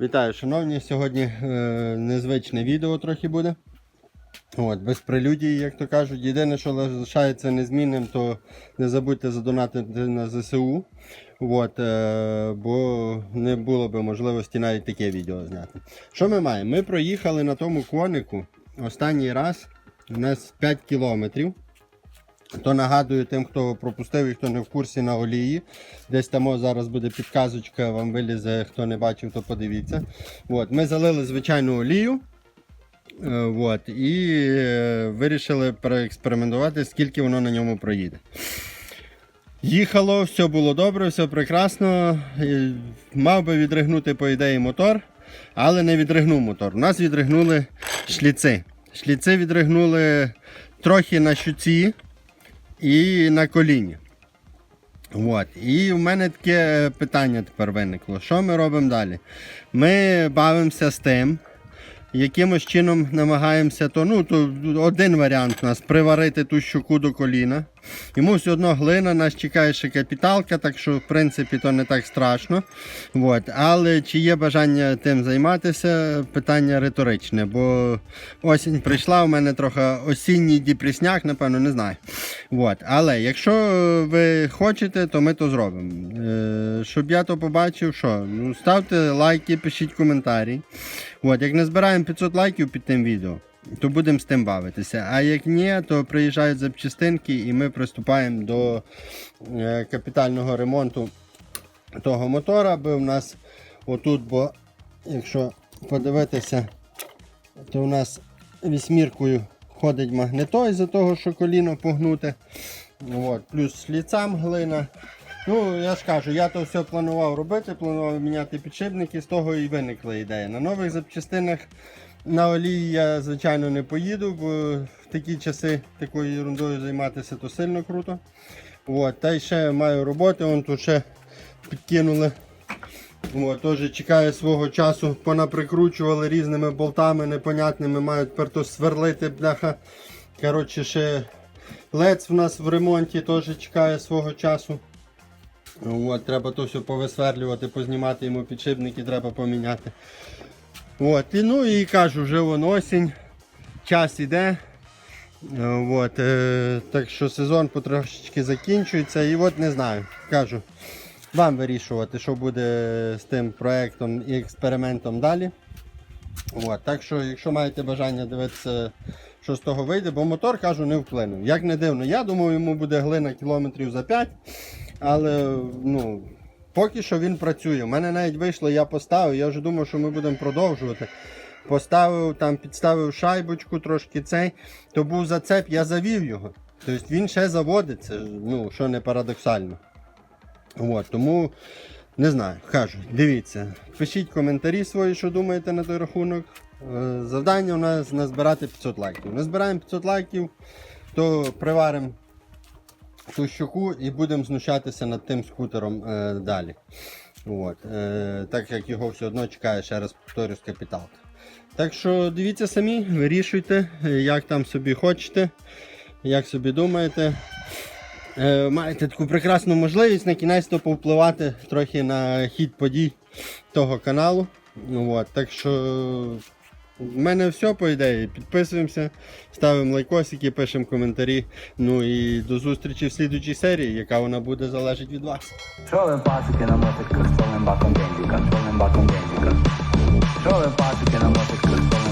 Вітаю, шановні. Сьогодні е, незвичне відео трохи буде. От, без прелюдії, як то кажуть. Єдине, що залишається незмінним, то не забудьте задонатити на ЗСУ. От, е, бо не було б можливості навіть таке відео зняти. Що ми маємо? Ми проїхали на тому конику останній раз. У нас 5 кілометрів. То нагадую тим, хто пропустив і хто не в курсі на олії. Десь там зараз буде підказочка, вам вилізе, хто не бачив, то подивіться. От, ми залили звичайну олію. е, От, і е, вирішили переекспериментувати, скільки воно на ньому проїде. Їхало, все було добре, все прекрасно. Мав би відригнути, по ідеї, мотор, але не відригнув мотор. У нас відригнули шліци. Шліци відригнули трохи на щуці і на коліні. От. І в мене таке питання тепер виникло. Що ми робимо далі? Ми бавимося з тим, якимось чином намагаємося, то, ну, то один варіант у нас приварити ту щуку до коліна. Йому все одно глина, нас чекає ще капіталка, так що в принципі то не так страшно. От. Але чи є бажання тим займатися, питання риторичне, бо осінь прийшла, у мене трохи осінній депресняк, напевно, не знаю. От. Але якщо ви хочете, то ми то зробимо. Е, щоб я то побачив, що? Ну, ставте лайки, пишіть коментарі. От. Як не збираємо 500 лайків під тим відео, то будемо з тим бавитися. А як ні, то приїжджають запчастинки і ми приступаємо до е, капітального ремонту того мотора, бо в нас отут, бо якщо подивитися, то у нас вісьміркою ходить магнетой за того, що коліно погнуте. От, плюс сліцам глина. Ну, я ж кажу, я то все планував робити, планував міняти підшипники, з того і виникла ідея. На нових запчастинах на олії я, звичайно, не поїду, бо в такі часи такою ерундою займатися то сильно круто. От, та й ще маю роботи, вон тут ще підкинули. От, теж чекаю свого часу, понаприкручували різними болтами непонятними, мають тепер то сверлити бляха. Коротше, ще лец в нас в ремонті теж чекає свого часу. От, треба то все повисверлювати, познімати йому підшипники, треба поміняти. От, і, ну і кажу, вже вон осінь, час іде. Е, От, е, так що сезон потрошечки закінчується і от не знаю, кажу, вам вирішувати, що буде з тим проектом і експериментом далі. От, так що, якщо маєте бажання дивитися, що з того вийде, бо мотор, кажу, не вплинув. Як не дивно, я думав, йому буде глина кілометрів за 5, але ну, поки що він працює. У мене навіть вийшло, я поставив, я вже думав, що ми будемо продовжувати. Поставив, там, підставив шайбочку, трошки цей, то був зацеп, я завів його. Тобто він ще заводиться, ну, що не парадоксально. От, тому не знаю, кажу, дивіться, пишіть коментарі свої, що думаєте на той рахунок. Е, Завдання у нас назбирати 500 лайків. Назбираємо 500 лайків, то приваримо ту щуку і будемо знущатися над тим скутером е, далі. От, е, так як його все одно чекає, ще раз повторюсь, капіталка. Так що дивіться самі, вирішуйте, е, як там собі хочете, як собі думаєте. Е, маєте таку прекрасну можливість на кінець то повпливати трохи на хід подій того каналу. От, так що в мене все по ідеї. Підписуємося, ставимо лайкосики, пишемо коментарі. Ну і до зустрічі в слідучій серії, яка вона буде залежить від вас. Що пасики на мотиках з повним баком бензика, з повним баком бензика? Що пасики на мотик, з